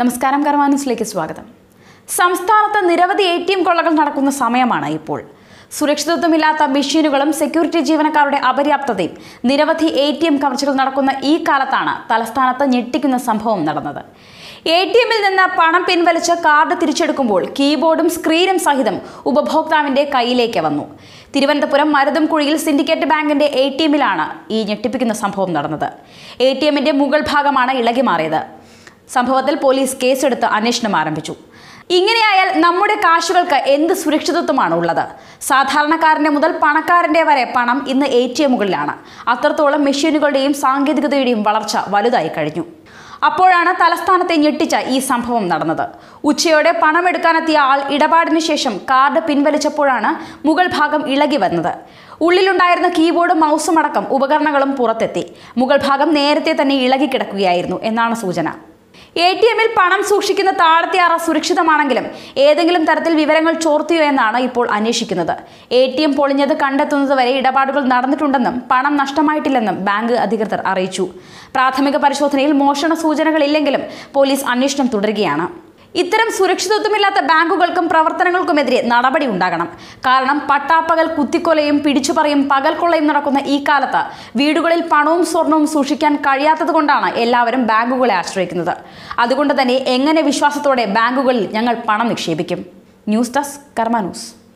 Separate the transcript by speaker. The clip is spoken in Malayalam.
Speaker 1: നമസ്കാരം കർമാന്യൂസിലേക്ക് സ്വാഗതം. സംസ്ഥാനത്ത് നിരവധി എ ടി എം കൊള്ളകൾ നടക്കുന്ന സമയമാണ് ഇപ്പോൾ. സുരക്ഷിതത്വമില്ലാത്ത മെഷീനുകളും സെക്യൂരിറ്റി ജീവനക്കാരുടെ അപര്യാപ്തതയും നിരവധി എ ടി എം കവർച്ചകൾ നടക്കുന്ന ഈ കാലത്താണ് തലസ്ഥാനത്ത് ഞെട്ടിക്കുന്ന സംഭവം നടന്നത്. എ ടി എമ്മിൽ നിന്ന് പണം പിൻവലിച്ച് കാർഡ് തിരിച്ചെടുക്കുമ്പോൾ കീബോർഡും സ്ക്രീനും സഹിതം ഉപഭോക്താവിന്റെ കയ്യിലേക്ക് വന്നു. തിരുവനന്തപുരം മരുതംകുഴിയിൽ സിൻഡിക്കേറ്റ് ബാങ്കിന്റെ എ ടി എമ്മിലാണ് ഈ ഞെട്ടിപ്പിക്കുന്ന സംഭവം നടന്നത്. എ ടി എമ്മിന്റെ മുകൾ ഭാഗമാണ് ഇളകി മാറിയത്. സംഭവത്തിൽ പോലീസ് കേസെടുത്ത് അന്വേഷണം ആരംഭിച്ചു. ഇങ്ങനെയായാൽ നമ്മുടെ കാശുകൾക്ക് എന്ത് സുരക്ഷിതത്വമാണ് ഉള്ളത്? സാധാരണക്കാരന്റെ മുതൽ പണക്കാരന്റെ വരെ പണം ഇന്ന് എ ടി എമ്മുകളിലാണ്. അത്രത്തോളം മെഷീനുകളുടെയും സാങ്കേതികതയുടെയും വളർച്ച വലുതായി കഴിഞ്ഞു. അപ്പോഴാണ് തലസ്ഥാനത്തെ ഞെട്ടിച്ച ഈ സംഭവം നടന്നത്. ഉച്ചയോടെ പണമെടുക്കാനെത്തിയ ആൾ ഇടപാടിന് ശേഷം കാർഡ് പിൻവലിച്ചപ്പോഴാണ് മുകൾ ഭാഗം ഇളകി വന്നത്. ഉള്ളിലുണ്ടായിരുന്ന കീബോർഡും മൗസും അടക്കം ഉപകരണങ്ങളും പുറത്തെത്തി. മുകൾ ഭാഗം നേരത്തെ തന്നെ ഇളകി കിടക്കുകയായിരുന്നു എന്നാണ് സൂചന. എ ടി എമ്മിൽ പണം സൂക്ഷിക്കുന്ന താഴത്തെ അറ സുരക്ഷിതമാണെങ്കിലും ഏതെങ്കിലും തരത്തിൽ വിവരങ്ങൾ ചോർത്തിയോ എന്നാണ് ഇപ്പോൾ അന്വേഷിക്കുന്നത്. എ ടി എം പൊളിഞ്ഞത് കണ്ടെത്തുന്നതുവരെ ഇടപാടുകൾ നടന്നിട്ടുണ്ടെന്നും പണം നഷ്ടമായിട്ടില്ലെന്നും ബാങ്ക് അധികൃതർ അറിയിച്ചു. പ്രാഥമിക പരിശോധനയിൽ മോഷണ സൂചനകളില്ലെങ്കിലും പോലീസ് അന്വേഷണം തുടരുകയാണ്. ഇത്തരം സുരക്ഷിതത്വമില്ലാത്ത ബാങ്കുകൾക്കും പ്രവർത്തനങ്ങൾക്കുമെതിരെ നടപടി ഉണ്ടാകണം. കാരണം പട്ടാപ്പകൽ കുത്തിക്കൊലയും പിടിച്ചുപറിയും പകൽക്കൊള്ളയും നടക്കുന്ന ഈ കാലത്ത് വീടുകളിൽ പണവും സ്വർണവും സൂക്ഷിക്കാൻ കഴിയാത്തതുകൊണ്ടാണ് എല്ലാവരും ബാങ്കുകളെ ആശ്രയിക്കുന്നത്. അതുകൊണ്ട് തന്നെ എങ്ങനെ വിശ്വാസത്തോടെ ബാങ്കുകളിൽ ഞങ്ങൾ പണം നിക്ഷേപിക്കും? News desk Karma news.